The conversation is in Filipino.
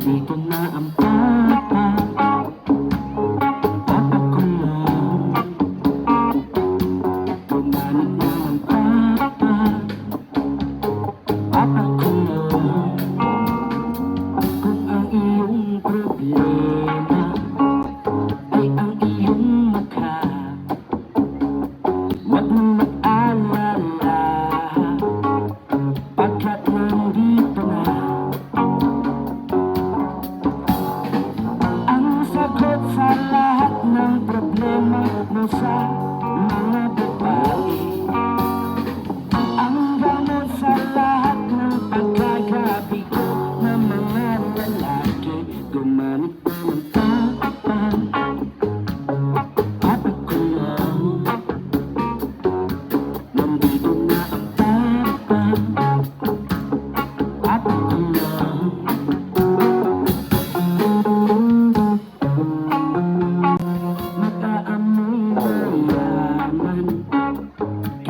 de sa lahat ng problema mo sa mga babae Ang gamot sa lahat ng pagkagabi ko na mga lalaki Gumanit pa ng tapang Kapag ko Nandito na ang tapang